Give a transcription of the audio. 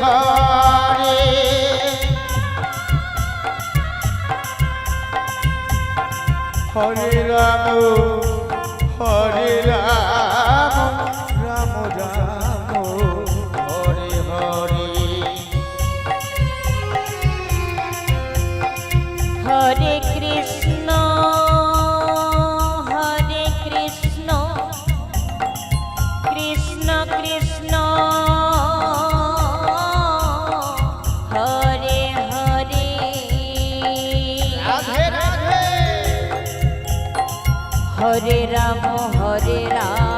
হরে। হরে Ram হরে Ram. হরে Ram হরে Ram.